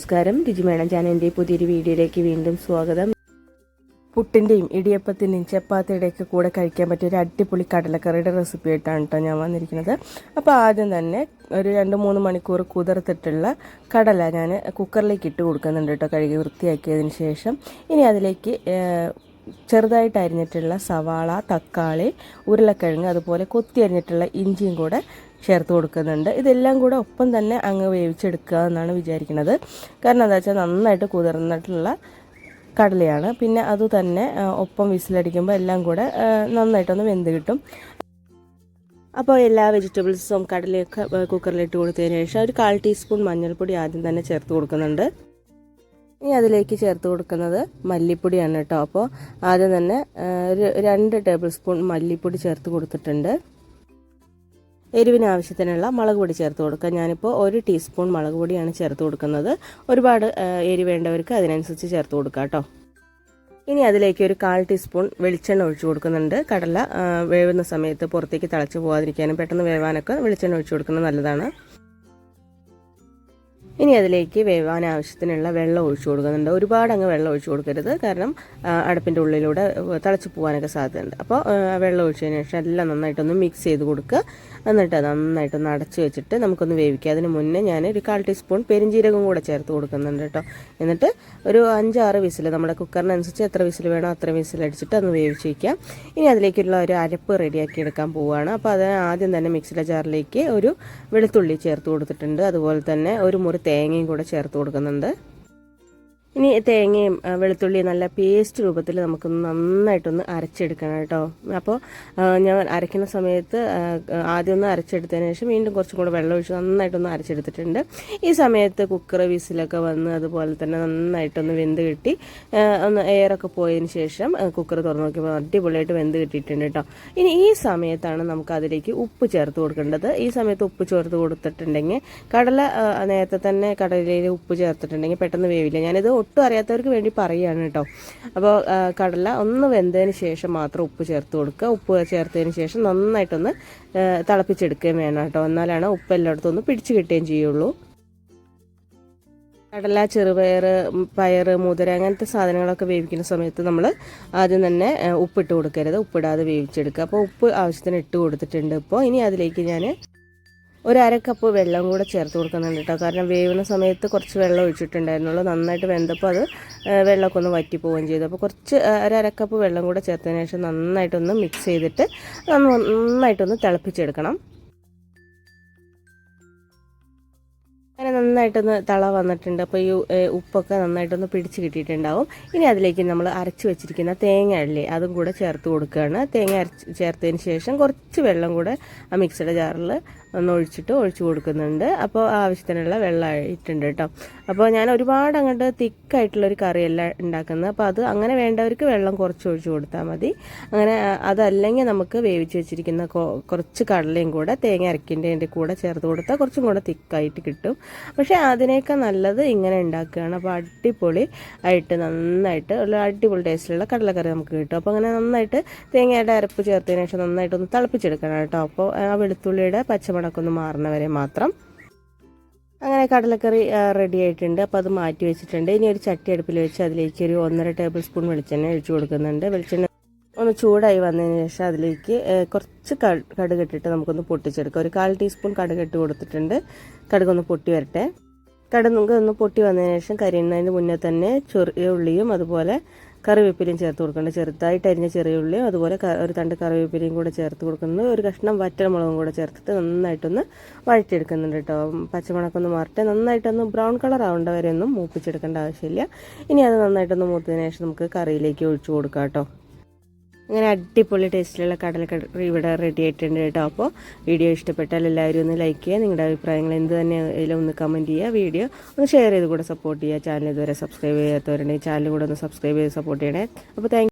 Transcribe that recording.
നമസ്കാരം. രുചിമേണം ചാനലിന്റെ പുതിയൊരു വീഡിയോയിലേക്ക് വീണ്ടും സ്വാഗതം. പുട്ടിന്റെയും ഇടിയപ്പത്തിന്റെയും ചപ്പാത്തിയുടെയൊക്കെ കൂടെ കഴിക്കാൻ പറ്റിയ ഒരു അടിപൊളി കടലക്കറിയുടെ റെസിപ്പി ആയിട്ടാണ് കേട്ടോ ഞാൻ വന്നിരിക്കുന്നത്. അപ്പോൾ ആദ്യം തന്നെ ഒരു രണ്ട് മൂന്ന് മണിക്കൂർ കുതിർത്തിട്ടുള്ള കടല ഞാൻ കുക്കറിലേക്ക് ഇട്ട് കൊടുക്കുന്നുണ്ട് കേട്ടോ കഴുകി വൃത്തിയാക്കിയതിന് ശേഷം. ഇനി അതിലേക്ക് ചെറുതായിട്ട് അരിഞ്ഞിട്ടുള്ള സവാള തക്കാളി ഉരുളക്കിഴങ്ങ് അതുപോലെ കൊത്തി അരിഞ്ഞിട്ടുള്ള ഇഞ്ചിയും കൂടെ ചേർത്ത് കൊടുക്കുന്നുണ്ട്. ഇതെല്ലാം കൂടെ ഒപ്പം തന്നെ അങ്ങ് വേവിച്ചെടുക്കുക എന്നാണ് വിചാരിക്കുന്നത്. കാരണം എന്താ വെച്ചാൽ നന്നായിട്ട് കുതിർന്നിട്ടുള്ള കടലയാണ്. പിന്നെ അത് തന്നെ ആ, ഒപ്പം വിസിലടിക്കുമ്പോൾ എല്ലാം കൂടെ നന്നായിട്ടൊന്ന് വെന്ത് കിട്ടും. അപ്പോൾ എല്ലാ വെജിറ്റബിൾസും കടലയൊക്കെ കുക്കറിലിട്ട് കൊടുത്തതിന് ശേഷം ഒരു കാൽ ടീസ്പൂൺ മഞ്ഞൾപ്പൊടി ആദ്യം തന്നെ ചേർത്ത് കൊടുക്കുന്നുണ്ട്. ഇനി അതിലേക്ക് ചേർത്ത് കൊടുക്കുന്നത് മല്ലിപ്പൊടിയാണ് കേട്ടോ. അപ്പോൾ ആദ്യം തന്നെ ഒരു രണ്ട് ടേബിൾ സ്പൂൺ മല്ലിപ്പൊടി ചേർത്ത് കൊടുത്തിട്ടുണ്ട്. എരിവിന് ആവശ്യത്തിനുള്ള മുളക് പൊടി ചേർത്ത് കൊടുക്കുക. ഞാനിപ്പോൾ ഒരു ടീസ്പൂൺ മുളക് പൊടിയാണ് ചേർത്ത് കൊടുക്കുന്നത്. ഒരുപാട് എരി വേണ്ടവർക്ക് അതിനനുസരിച്ച് ചേർത്ത് കൊടുക്കുക കേട്ടോ. ഇനി അതിലേക്ക് ഒരു കാൽ ടീസ്പൂൺ വെളിച്ചെണ്ണ ഒഴിച്ചു കൊടുക്കുന്നുണ്ട്. കടല വേവുന്ന സമയത്ത് പുറത്തേക്ക് തിളച്ച് പോകാതിരിക്കാനും പെട്ടെന്ന് വേവാനൊക്കെ വെളിച്ചെണ്ണ ഒഴിച്ചു കൊടുക്കുന്നത് നല്ലതാണ്. ഇനി അതിലേക്ക് വേവാൻ ആവശ്യത്തിനുള്ള വെള്ളം ഒഴിച്ചു കൊടുക്കുന്നുണ്ട്. ഒരുപാട് അങ്ങ് വെള്ളം ഒഴിച്ചു കൊടുക്കരുത്. കാരണം അടുപ്പിന്റെ ഉള്ളിലൂടെ തിളച്ച് പോകാനൊക്കെ സാധ്യതയുണ്ട്. അപ്പോൾ വെള്ളം ഒഴിച്ചതിന് ശേഷം എല്ലാം നന്നായിട്ടൊന്ന് മിക്സ് ചെയ്ത് കൊടുക്കുക എന്നിട്ട് നന്നായിട്ടൊന്ന് അടച്ച് വെച്ചിട്ട് നമുക്കൊന്ന് വേവിക്കുക അതിന് മുന്നേ ഞാൻ ഒരു കാൽ ടീസ്പൂൺ പെരിഞ്ജീരകം കൂടെ ചേർത്ത് കൊടുക്കുന്നുണ്ട് കേട്ടോ. എന്നിട്ട് ഒരു അഞ്ചാറ് വിസിൽ നമ്മുടെ കുക്കറിനനുസരിച്ച് എത്ര വിസിൽ വേണോ അത്ര വിസിൽ അടിച്ചിട്ട് ഒന്ന് വേവിച്ച് വയ്ക്കാം ഇനി അതിലേക്കുള്ള ഒരു അരപ്പ് റെഡിയാക്കി എടുക്കാൻ പോവുകയാണ് അപ്പോൾ അത് ആദ്യം തന്നെ മിക്സിയുടെ ജാറിലേക്ക് ഒരു വെളുത്തുള്ളി ചേർത്ത് കൊടുത്തിട്ടുണ്ട്. അതുപോലെ തന്നെ ഒരു മുറി തേങ്ങയും കൂടെ ചേർത്ത് കൊടുക്കുന്നുണ്ട്. ഇനി തേങ്ങയും വെളുത്തുള്ളിയും നല്ല പേസ്റ്റ് രൂപത്തിൽ നമുക്കൊന്ന് നന്നായിട്ടൊന്ന് അരച്ചെടുക്കണം കേട്ടോ. അപ്പോൾ ഞാൻ അരയ്ക്കുന്ന സമയത്ത് ആദ്യം ഒന്ന് അരച്ചെടുത്തതിന് ശേഷം വീണ്ടും കുറച്ചും കൂടെ വെള്ളം ഒഴിച്ച് നന്നായിട്ടൊന്ന് അരച്ചെടുത്തിട്ടുണ്ട്. ഈ സമയത്ത് കുക്കർ വിസിലൊക്കെ വന്ന് അതുപോലെ തന്നെ നന്നായിട്ടൊന്ന് വെന്ത് കിട്ടി ഒന്ന് എയറൊക്കെ പോയതിന് ശേഷം കുക്കർ തുറന്ന് നോക്കിയപ്പോൾ അടിപൊളിയായിട്ട് വെന്ത് കിട്ടിയിട്ടുണ്ട് കേട്ടോ. ഇനി ഈ സമയത്താണ് നമുക്ക് അതിലേക്ക് ഉപ്പ് ചേർത്ത് കൊടുക്കേണ്ടത്. ഈ സമയത്ത് ഉപ്പ് ചേർത്ത് കൊടുത്തിട്ടുണ്ടെങ്കിൽ കടല നേരത്തെ തന്നെ കടലയിൽ ഉപ്പ് ചേർത്തിട്ടുണ്ടെങ്കിൽ പെട്ടെന്ന് വേവില്ല. ഞാനിത് ഒട്ടും അറിയാത്തവർക്ക് വേണ്ടി പറയുകയാണ് കേട്ടോ. അപ്പോൾ കടല ഒന്ന് വെന്തതിന് ശേഷം മാത്രം ഉപ്പ് ചേർത്ത് കൊടുക്കുക. ഉപ്പ് ചേർത്തതിന് ശേഷം നന്നായിട്ടൊന്ന് തിളപ്പിച്ചെടുക്കുകയും വേണം കേട്ടോ. എന്നാലാണ് ഉപ്പ് എല്ലായിടത്തും ഒന്ന് പിടിച്ചു കിട്ടുകയും ചെയ്യുള്ളൂ. കടല ചെറുപയർ പയർ മുതിര അങ്ങനത്തെ സാധനങ്ങളൊക്കെ വേവിക്കുന്ന സമയത്ത് നമ്മൾ ആദ്യം തന്നെ ഉപ്പിട്ട് കൊടുക്കരുത്. ഉപ്പിടാതെ വേവിച്ചെടുക്കുക. അപ്പോൾ ഉപ്പ് ആവശ്യത്തിന് ഇട്ട് കൊടുത്തിട്ടുണ്ട് ഇപ്പോൾ. ഇനി അതിലേക്ക് ഞാൻ ഒരു അര കപ്പ് വെള്ളം കൂടെ ചേർത്ത് കൊടുക്കുന്നുണ്ട് കേട്ടോ. കാരണം വേവുന്ന സമയത്ത് കുറച്ച് വെള്ളം ഒഴിച്ചിട്ടുണ്ടായിരുന്നുള്ളൂ. നന്നായിട്ട് വെന്തപ്പോൾ അത് വെള്ളമൊക്കെ ഒന്ന് വറ്റി പോവുകയും ചെയ്തു. അപ്പോൾ കുറച്ച് ഒരു അര കപ്പ് വെള്ളം കൂടെ ചേർത്തതിന് ശേഷം നന്നായിട്ടൊന്ന് മിക്സ് ചെയ്തിട്ട് നന്ന- നന്നായിട്ടൊന്ന് തിളപ്പിച്ചെടുക്കണം. അങ്ങനെ നന്നായിട്ടൊന്ന് തള വന്നിട്ടുണ്ട്. അപ്പോൾ ഈ ഉപ്പൊക്കെ നന്നായിട്ടൊന്ന് പിടിച്ച് കിട്ടിയിട്ടുണ്ടാവും. ഇനി അതിലേക്ക് നമ്മൾ അരച്ച് വെച്ചിരിക്കുന്ന തേങ്ങ അല്ലേ അതും കൂടെ ചേർത്ത് കൊടുക്കുകയാണ്. തേങ്ങ അരച്ച് ചേർത്തതിന് ശേഷം കുറച്ച് വെള്ളം കൂടെ ആ മിക്സിയുടെ ജാറിൽ ഒന്ന് ഒഴിച്ചിട്ട് ഒഴിച്ചു കൊടുക്കുന്നുണ്ട്. അപ്പോൾ ആവശ്യത്തിനുള്ള വെള്ളം കേട്ടോ. അപ്പോൾ ഞാൻ ഒരുപാട് അങ്ങോട്ട് തിക്കായിട്ടുള്ളൊരു കറിയല്ല ഉണ്ടാക്കുന്നത്. അപ്പോൾ അത് അങ്ങനെ വേണ്ടവർക്ക് വെള്ളം കുറച്ച് ഒഴിച്ചു കൊടുത്താൽ മതി. അങ്ങനെ അതല്ലെങ്കിൽ നമുക്ക് വേവിച്ച് വെച്ചിരിക്കുന്ന കുറച്ച് കടലയും കൂടെ തേങ്ങ അരക്കിന്റെ കൂടെ ചേർത്ത് കൊടുത്താൽ കുറച്ചും കൂടെ തിക്കായിട്ട് കിട്ടും. പക്ഷേ അതിനേക്കാൾ നല്ലത് ഇങ്ങനെ ഉണ്ടാക്കുകയാണ്. അപ്പോൾ അടിപൊളി ആയിട്ട് നന്നായിട്ട് ഉള്ള അടിപൊളി ടേസ്റ്റിലുള്ള കടലക്കറി നമുക്ക് കിട്ടും. അപ്പോൾ അങ്ങനെ നന്നായിട്ട് തേങ്ങയുടെ അരപ്പ് ചേർത്തതിന് ശേഷം നന്നായിട്ടൊന്ന് തിളപ്പിച്ചെടുക്കണം കേട്ടോ. അപ്പോൾ ആ വെളുത്തുള്ളിയുടെ പച്ചമണക്കം ഒന്ന് മാറുന്ന വരെ മാത്രം. അങ്ങനെ കടലക്കറി റെഡി ആയിട്ടുണ്ട്. അപ്പോൾ അത് മാറ്റി വെച്ചിട്ടുണ്ട്. ഇനി ഒരു ചട്ടി അടുപ്പിൽ വെച്ച് അതിലേക്ക് ഒരു ഒന്നര ടേബിൾ സ്പൂൺ വെളിച്ചെണ്ണ ഒഴിച്ചു കൊടുക്കുന്നുണ്ട്. വെളിച്ചെണ്ണ ഒന്ന് ചൂടായി വന്നതിന് ശേഷം അതിലേക്ക് കുറച്ച് കടുക് ഇട്ടിട്ട് നമുക്കൊന്ന് പൊട്ടിച്ചെടുക്കാം. ഒരു കാൽ ടീസ്പൂൺ കടുക് ഇട്ട് കൊടുത്തിട്ടുണ്ട്. കടുകൊന്ന് പൊട്ടി വരട്ടെ. കടുക് ഒന്ന് പൊട്ടി വന്നതിന് ശേഷം കരിയുന്നതിന് മുന്നേ തന്നെ ചെറിയ ഉള്ളിയും അതുപോലെ കറിവേപ്പിലയും ചേർത്ത് കൊടുക്കുന്നുണ്ട് ചെറുതായിട്ട് അരിഞ്ഞ ചെറിയ ഉള്ളിയും അതുപോലെ ഒരു തണ്ട് കറിവേപ്പിലയും കൂടെ ചേർത്ത് കൊടുക്കുന്നത്. ഒരു കഷ്ണം വറ്റൽമുളകും കൂടെ ചേർത്തിട്ട് നന്നായിട്ടൊന്ന് വഴറ്റിയെടുക്കുന്നുണ്ട് കേട്ടോ. പച്ചമുളകൊന്ന് മാറട്ടെ. നന്നായിട്ടൊന്ന് ബ്രൗൺ കളർ ആവേണ്ട വരെ മൂപ്പിച്ചെടുക്കേണ്ട ആവശ്യമില്ല. ഇനി അത് നന്നായിട്ടൊന്ന് മൂത്തതിന് ശേഷം നമുക്ക് കറിയിലേക്ക് ഒഴിച്ചു കൊടുക്കാം കേട്ടോ. അങ്ങനെ അടിപൊളി ടേസ്റ്റിലുള്ള കടലക്കറി ഇവിടെ റെഡി ആയിട്ടുണ്ട് കേട്ടോ. അപ്പോൾ വീഡിയോ ഇഷ്ടപ്പെട്ടാൽ എല്ലാവരും ഒന്ന് ലൈക്ക് ചെയ്യുക. നിങ്ങളുടെ അഭിപ്രായങ്ങൾ എന്ത് തന്നെ ആയാലും ഒന്ന് കമന്റ് ചെയ്യുക. വീഡിയോ ഒന്ന് ഷെയർ ചെയ്ത് കൂടെ സപ്പോർട്ട് ചെയ്യുക. ചാനൽ ഇതുവരെ സബ്സ്ക്രൈബ് ചെയ്യാത്തവരുണ്ടെങ്കിൽ ചാനൽ കൂടെ ഒന്ന് സബ്സ്ക്രൈബ് ചെയ്ത് സപ്പോർട്ട് ചെയ്യണേ. അപ്പോൾ താങ്ക്